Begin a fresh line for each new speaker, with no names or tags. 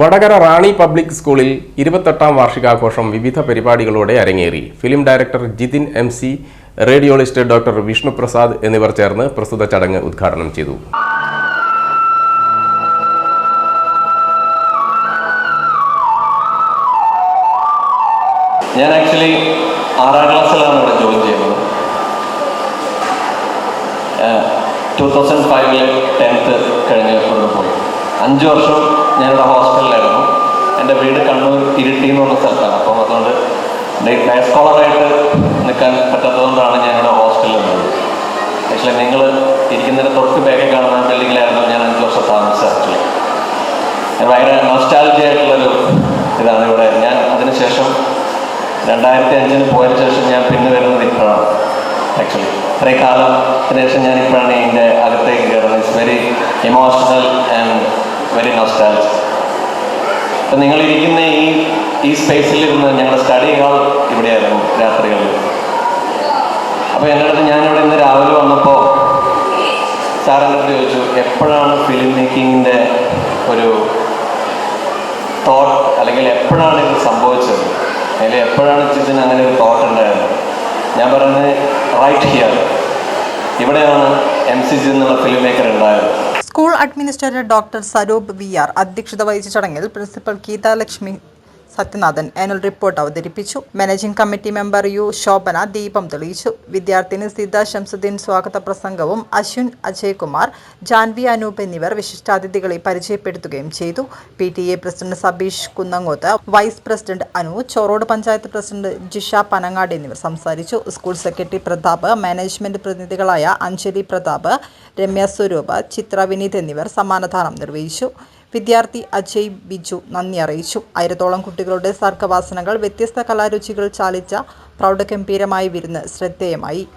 വടകര റാണി public സ്കൂളിൽ ഇരുപത്തെട്ടാം വാർഷികാഘോഷം വിവിധ പരിപാടികളോടെ അരങ്ങേറി. Film director Jithin M C radiologist doctor Vishnuprasad എന്നിവർ ചേർന്ന് പ്രസ്തുത ചടങ്ങ് ഉദ്ഘാടനം ചെയ്തു.
ഞാൻ ആക്ച്വലി ആറാം ക്ലാസ്സിലാണ് ഇവിടെ ജോയിൻ ചെയ്യുന്നത് ടു തൗസൻഡ് ഫൈവിൽ ടെൻത്ത് കഴിഞ്ഞ് കൊണ്ടുപോയി പോയി. അഞ്ച് വർഷം ഞാനിവിടെ ഹോസ്റ്റലിലായിരുന്നു എന്റെ വീട് കണ്ണൂർ ഇരിട്ടി എന്ന് പറഞ്ഞ സ്ഥലത്താണ്. അപ്പം അതുകൊണ്ട് ലൈറ്റ് നൈറ്റ് സ്കോളറായിട്ട് നിൽക്കാൻ പറ്റാത്തതുകൊണ്ടാണ് ഞാനിവിടെ ഹോസ്റ്റലിൽ നിന്നത്. ആക്ച്വലി നിങ്ങൾ ഇരിക്കുന്നതിന് തൊട്ട് ബാക്കിൽ കാണുന്ന ബിൽഡിങ്ങിലായിരുന്നു ഞാൻ അഞ്ച് വർഷം താമസിച്ചത് ആക്ച്വലി ഭയങ്കര നൊസ്റ്റാലജി ആയിട്ടുള്ളൊരു ഇതാണ് ഇവിടെ. ഞാൻ അതിനുശേഷം രണ്ടായിരത്തി അഞ്ചിന് പോയതിനു ശേഷം ഞാൻ പിന്നെ വരുന്നത് ഇപ്പോഴാണ് ആക്ച്വലി ഇത്രയും കാലത്തിന് ശേഷം ഞാൻ ഇപ്പോഴാണ് ഇതിന്റെ അകത്തേക്ക് കയറുന്നത്. It's very emotional very nostalgia അപ്പം നിങ്ങളിരിക്കുന്ന ഈ ഈ സ്പേസിൽ ഇരുന്ന് ഞങ്ങളുടെ സ്റ്റഡി ഹാൾ ഇവിടെയായിരുന്നു രാത്രികളിൽ. അപ്പോൾ എന്റെ അടുത്ത് ഞാനിവിടെ ഇന്ന് രാവിലെ വന്നപ്പോൾ സാറിന്റെ അടുത്ത് ചോദിച്ചു എപ്പോഴാണ് ഫിലിം മേക്കിങ്ങിന്റെ ഒരു തോട്ട് അല്ലെങ്കിൽ എപ്പോഴാണ് ഇത് സംഭവിച്ചത്? അല്ലെങ്കിൽ എപ്പോഴാണ് ചിത്തിന് അങ്ങനെ ഒരു തോട്ട് ഉണ്ടായത്? ഞാൻ പറയുന്നത് റൈറ്റ് ഹിയർ ഇവിടെയാണ് എം സി ജി എന്നുള്ള ഫിലിം മേക്കർ ഉണ്ടായത്.
School administrator doctor Saroop V R അധ്യക്ഷത വഹിച്ച ചടങ്ങിൽ principal Geethalakshmi Sathyanathan annual report അവതരിപ്പിച്ചു. Managing committee member U Shobhana ദീപം തെളിയിച്ചു. വിദ്യാർത്ഥിനി സീത ശംസുദ്ദീൻ സ്വാഗത പ്രസംഗവും അശ്വിൻ അജയ്കുമാർ ജാൻവി അനൂപ് എന്നിവർ വിശിഷ്ടാതിഥികളെ പരിചയപ്പെടുത്തുകയും ചെയ്തു. P T A president Sabeesh Kunnangoth vice president Anu Chorode panchayat president Jisha Panangad എന്നിവർ സംസാരിച്ചു. സ്കൂൾ സെക്രട്ടറി പ്രതാപ് മാനേജ്മെന്റ് പ്രതിനിധികളായ അഞ്ജലി പ്രതാപ് രമ്യ സ്വരൂപ ചിത്ര വിനീത് എന്നിവർ സമ്മാനദാനം നിർവഹിച്ചു. വിദ്യാർത്ഥി അജയ് ബിജു നന്ദി അറിയിച്ചു. ആയിരത്തോളം കുട്ടികളുടെ സർഗവാസനകൾ വ്യത്യസ്ത കലാരുചികൾ ചാലിച്ച പ്രൗഢഗംഭീരമായ വിരുന്ന് ശ്രദ്ധേയമായി.